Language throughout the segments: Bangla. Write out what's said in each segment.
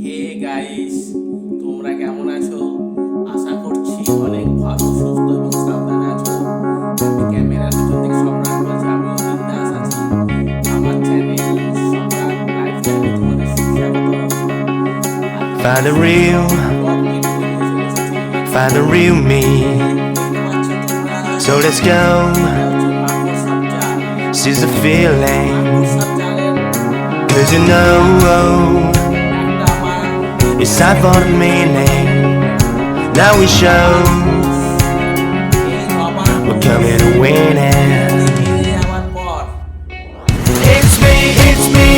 হে গাইস তোমরা কেমন আছো? আশা করছি অনেক ভালো সুস্থ এবং সাবধানে আছো। আমি ক্যামেরার পিছন থেকে সম্রাট বলছি আমিও বিন্দাস আছি। আমার চ্যানেল সম্রাট লাইফ চ্যানেলে তোমাদের সুস্বাগত Find the real, find the real me. So let's go, seize the feeling. Cause you know It's time for the meaning that we show. We're coming to win it. It's me, it's me.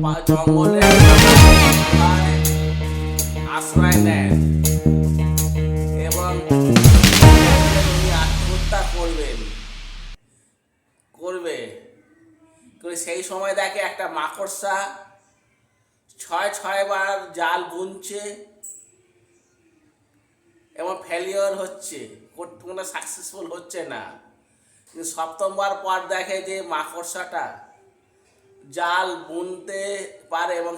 এবং আত্মহত্যা করবেন। করবে। করে সেই সময় দেখে একটা মাকড়সা ছয় ছয় বার জাল বুনছে এবং ফেলিওর হচ্ছে। কোনো সাকসেসফুল হচ্ছে না। সপ্তমবার পর দেখে যে মাকড়সাটা জাল বুনতে পারে এবং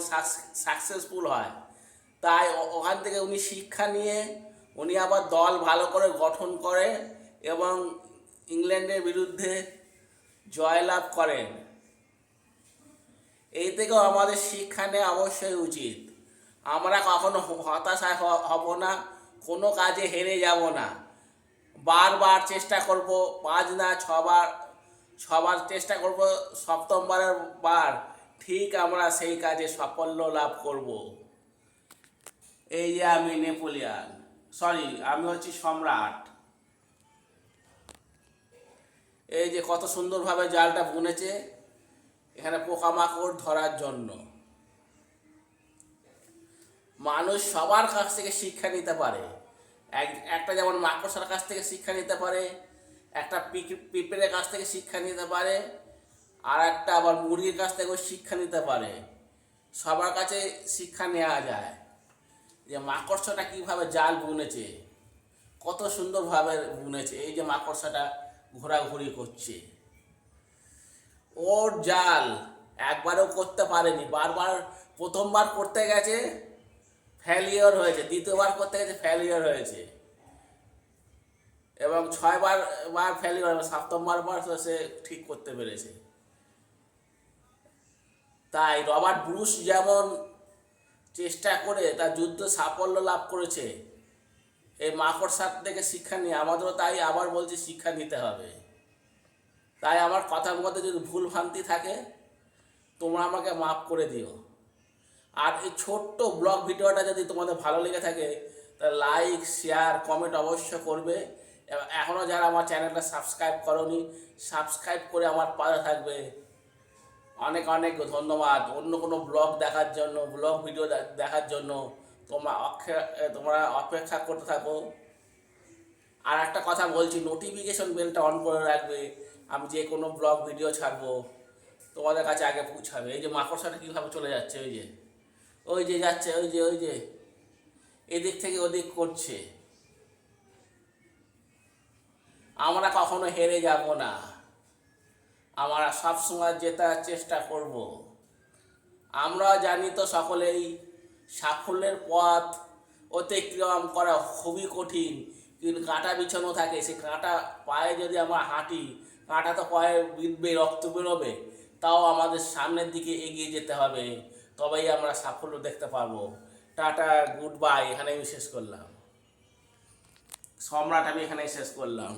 সাকসেসফুল হয়। তাই ওখান থেকে উনি শিক্ষা নিয়ে, উনি আবার দল ভালো করে গঠন করে এবং ইংল্যান্ডের বিরুদ্ধে জয়লাভ করেন। এই থেকেও আমাদের শিক্ষা নেওয়া অবশ্যই উচিত। আমরা কখনো হতাশায় হব না, কোনো কাজে হেরে যাব না। বারবার চেষ্টা করব, পাঁচ না, ছবার ছবার চেষ্টা করব সপ্তমবারের বার ঠিক আমরা সেই কাজে সাফল্য লাভ করব। এই যে আমি নেপোলিয়ান সরি আমি হচ্ছি সম্রাট। এই যে কত সুন্দরভাবে জালটা বুনেছে, এখানে পোকামাকড় ধরার জন্য। মানুষ সবার কাছ থেকে শিক্ষা নিতে পারে। এক, একটা যেমন মাকড়সার কাছ থেকে শিক্ষা নিতে পারে একটা পিঁপড়ের কাছ থেকে শিক্ষা নিতে পারে, আর একটা আবার মুরগির কাছ থেকেও শিক্ষা নিতে পারে। সবার কাছে শিক্ষা নেওয়া যায় যে মাকড়সাটা কীভাবে জাল বুনেছে, কত সুন্দরভাবে বুনেছে, এই যে মাকড়সাটা ঘোরাঘুরি করছে। ওর জাল একবারও করতে পারেনি, বারবার প্রথমবার করতে গেছে ফেলিওর হয়েছে, দ্বিতীয়বার করতে গেছে ফেলিওর হয়েছে। এবং ছয়বার, বার ফেলিওর সপ্তমবার বার তো সে ঠিক করতে পেরেছে। তাই রবার্ট ব্রুস যেমন চেষ্টা করে তার যুদ্ধ সাফল্য লাভ করেছে, এই মাকড়সার থেকে শিক্ষা নিয়ে আমাদেরও তাই আবার বলছি শিক্ষা নিতে হবে। তাই আমার কথার মধ্যে যদি ভুল ভ্রান্তি থাকে, তোমরা আমাকে মাফ করে দিও। আর এই ছোট্ট ব্লগ ভিডিওটা যদি তোমাদের ভালো লেগে থাকে, তাহলে লাইক শেয়ার কমেন্ট অবশ্য করবে। এখনও যারা আমার চ্যানেলটা সাবস্ক্রাইব করনি, সাবস্ক্রাইব করে আমার পাশে থাকবে। অনেক অনেক ধন্যবাদ। অন্য কোনো ব্লগ দেখার জন্য, ব্লগ ভিডিও দেখার জন্য তোমরা অক্ষে- তোমরা অপেক্ষা করতে থাকো। আর একটা কথা বলছি নোটিফিকেশন বেলটা অন করে রাখবে। আমি যে কোনো ব্লগ, ভিডিও ছাড়বো। তোমাদের কাছে আগে পৌঁছাবে। এই যে মাকড়সাটা কীভাবে চলে যাচ্ছে, ওই যে। ওই যে যাচ্ছে, ওই যে ওই যে। এদিক থেকে ওদিক করছে। আমরা কখনো হেরে যাব না। আমরা সবসময় জেতার চেষ্টা করব। আমরা জানি তো সকলেই, সাফল্যের পথ অতিক্রম করা খুবই কঠিন। কিন্তু কাঁটা বিছানো থাকে, সে কাঁটা পায়ে যদি আমরা হাঁটি, কাঁটা তো পায়ে বিঁধবে, রক্ত বেরোবে, তাও আমাদের সামনের দিকে এগিয়ে যেতে হবে। তবেই আমরা সাফল্য দেখতে পারব টাটা, গুড বাই এখানে আমি শেষ করলাম। সম্রাট আমি এখানেই শেষ করলাম।